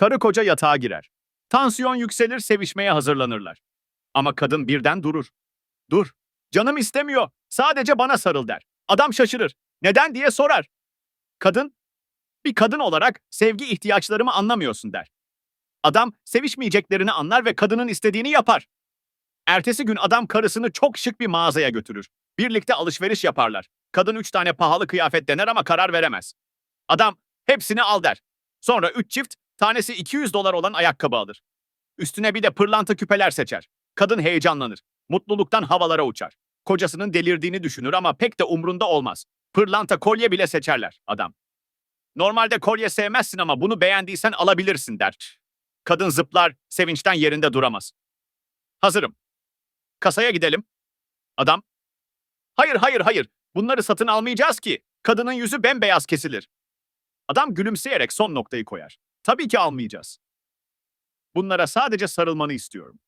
Karı koca yatağa girer. Tansiyon yükselir, sevişmeye hazırlanırlar. Ama kadın birden durur. Dur, canım istemiyor, sadece bana sarıl der. Adam şaşırır. Neden diye sorar. Kadın, bir kadın olarak sevgi ihtiyaçlarımı anlamıyorsun der. Adam sevişmeyeceklerini anlar ve kadının istediğini yapar. Ertesi gün adam karısını çok şık bir mağazaya götürür. Birlikte alışveriş yaparlar. Kadın üç tane pahalı kıyafet dener ama karar veremez. Adam hepsini al der. Sonra üç çift, tanesi 200 dolar olan ayakkabı alır. Üstüne bir de pırlanta küpeler seçer. Kadın heyecanlanır. Mutluluktan havalara uçar. Kocasının delirdiğini düşünür ama pek de umrunda olmaz. Pırlanta kolye bile seçerler adam. Normalde kolye sevmezsin ama bunu beğendiysen alabilirsin der. Kadın zıplar, sevinçten yerinde duramaz. Hazırım. Kasaya gidelim. Adam. Hayır, hayır, hayır. Bunları satın almayacağız ki. Kadının yüzü bembeyaz kesilir. Adam gülümseyerek son noktayı koyar. Tabii ki almayacağız. Bunlara sadece sarılmanı istiyorum.